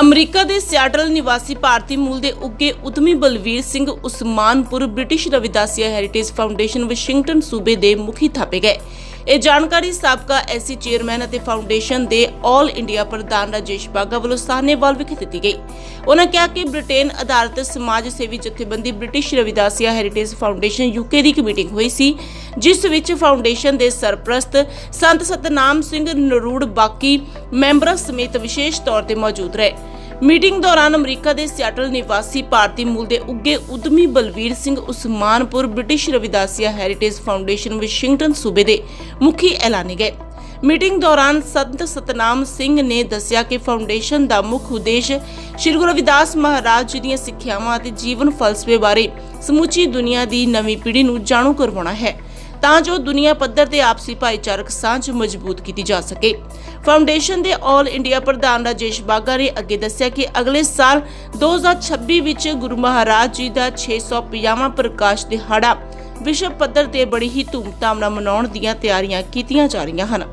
America ਦੇ Seattle ਨਿਵਾਸੀ ਭਾਰਤੀ ਮੂਲ ਦੇ ਉੱਗੇ ਉਦਮੀ Balvir Singh Usmanpur British Ravidassia heritage foundation Washington ਸੂਬੇ ਦੇ ਮੁਖੀ ਥਾਪੇ ਗਏ। ਇਹ ਜਾਣਕਾਰੀ ਸਾਬਕਾ ਐਸਸੀ ਚੇਅਰਮੈਨ ਅਤੇ ਫਾਊਂਡੇਸ਼ਨ ਦੇ 올 ਇੰਡੀਆ ਪ੍ਰਧਾਨ ਰਾਜੇਸ਼ ਬਾਗਾ ਵੱਲੋਂ ਸਾਹਨੇਵਾਲ ਵਿਖੇ ਦਿੱਤੀ ਗਈ। ਉਹਨਾਂ ਕਿਹਾ ਕਿ ਬ੍ਰਿਟੇਨ ਆਧਾਰਿਤ ਸਮਾਜ ਸੇਵੀ ਜਥੇਬੰਦੀ British Ravidassia heritage foundation UK ਦੀ ਇੱਕ ਮੀਟਿੰਗ ਹੋਈ ਸੀ, ਜਿਸ ਵਿੱਚ ਫਾਊਂਡੇਸ਼ਨ ਦੇ ਸਰਪ੍ਰਸਤ ਸੰਤ ਸਤਨਾਮ ਸਿੰਘ ਨਰੂੜ ਬਾਕੀ ਮੈਂਬਰਾਂ ਸਮੇਤ ਵਿਸ਼ੇਸ਼ ਤੌਰ ਤੇ ਮੌਜੂਦ ਰਹੇ। ਮੀਟਿੰਗ ਦੌਰਾਨ ਅਮਰੀਕਾ ਦੇ ਸਿਆਟਲ ਨਿਵਾਸੀ ਭਾਰਤੀ ਮੂਲ ਦੇ ਉੱਗੇ ਉਦਮੀ Balvir Singh Usmanpur British Ravidassia heritage foundation Washington ਸੂਬੇ ਦੇ ਮੁਖੀ ਐਲਾਨੇ ਗਏ। ਮੀਟਿੰਗ ਦੌਰਾਨ ਸੰਤ ਸਤਨਾਮ ਸਿੰਘ ਨੇ ਦੱਸਿਆ ਕਿ ਫਾਊਂਡੇਸ਼ਨ ਦਾ ਮੁੱਖ ਉਦੇਸ਼ ਸ੍ਰੀ ਗੁਰੂ ਰਵਿਦਾਸ ਮਹਾਰਾਜ ਜੀ ਦੀਆਂ ਸਿੱਖਿਆਵਾਂ ਅਤੇ ਜੀਵਨ ਫਲਸਫੇ ਬਾਰੇ ਸਮੁੱਚੀ ਦੁਨੀਆ ਦੀ ਨਵੀਂ ਪੀੜ੍ਹੀ ਨੂੰ ਜਾਣੂ ਕਰਵਾਉਣਾ ਹੈ। ਤਾਂ ਜੋ ਦੁਨੀਆ ਪੱਧਰ ਤੇ ਆਪਸੀ ਭਾਈਚਾਰਕ ਸਾਂਝ ਮਜ਼ਬੂਤ ਕੀਤੀ ਜਾ ਸਕੇ। ਫਾਊਂਡੇਸ਼ਨ ਦੇ 올 ਇੰਡੀਆ ਪ੍ਰਧਾਨ ਰਾਜੇਸ਼ ਬਾਗਾ ਨੇ ਅੱਗੇ ਦੱਸਿਆ ਕਿ ਅਗਲੇ ਸਾਲ 2026 ਵਿੱਚ ਗੁਰੂ ਮਹਾਰਾਜ ਜੀ ਦਾ 650ਵਾਂ ਪ੍ਰਕਾਸ਼ ਦਿਹਾੜਾ ਵਿਸ਼ਵ ਪੱਧਰ ਤੇ ਬੜੀ ਹੀ ਧੂਮਧਾਮ ਨਾਲ ਮਨਾਉਣ ਦੀਆਂ ਤਿਆਰੀਆਂ ਕੀਤੀਆਂ ਜਾ ਰਹੀਆਂ ਹਨ।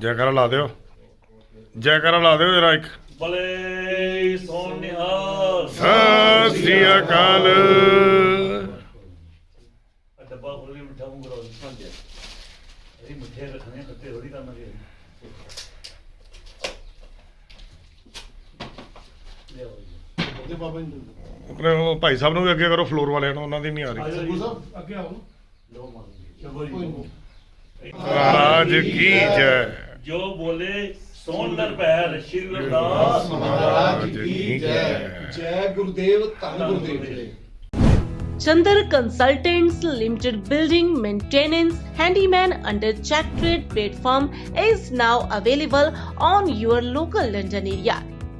ਜੈਕਾਰਾ ਲਾ ਦਿਓ। ਜੈਕਾਰਾ ਲਾ ਦਿਓ ਜਰਾ ਇੱਕ। ਬਲੇ ਸੋਨ ਨਿਹਾਲ ਸਤਿ ਸ੍ਰੀ ਅਕਾਲ। ਡੱਬਾ ਖੋਲ ਕੇ ਮਿੱਠਾ ਮੂੰਹ ਕਰਾਓ ਸਮਝ ਜਾ ਇਹ ਮਿੱਠੇ ਰੱਖਣੇ ਕੱਤੇ ਥੋੜੀ ਕਰਨਗੇ ਲਿਆਓ ਜੀ ਆਪਣੇ ਉਹ ਭਾਈ ਸਾਹਿਬ ਨੂੰ ਵੀ ਅੱਗੇ ਕਰੋ ਫਲੋਰ ਵਾਲਿਆਂ ਨੂੰ ਉਹਨਾਂ ਦੀ ਨਹੀਂ ਆ ਰਹੀ। ਜੀ ਅੱਗੇ ਆਓ। ਲੋ ਮਾਰ ਚਲੋ ਜੀ ਮਹਾਰਾਜ ਕੀ ਜੈ। ਜੋ ਬੋਲੇ ਸੋਨ ਨਰਪੈਰ ਸ਼੍ਰੀ ਗੁਰਦਾਸ ਮਹਾਰਾਜ ਕੀ ਜੈ ਜੈ ਗੁਰਦੇਵ ਧੰਨ ਗੁਰਦੇਵ ਜੀ Chandar Consultants Limited building maintenance handyman under Check Trade platform is now available on your local London area.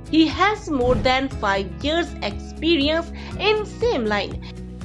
He has more than 5 years experience in same line.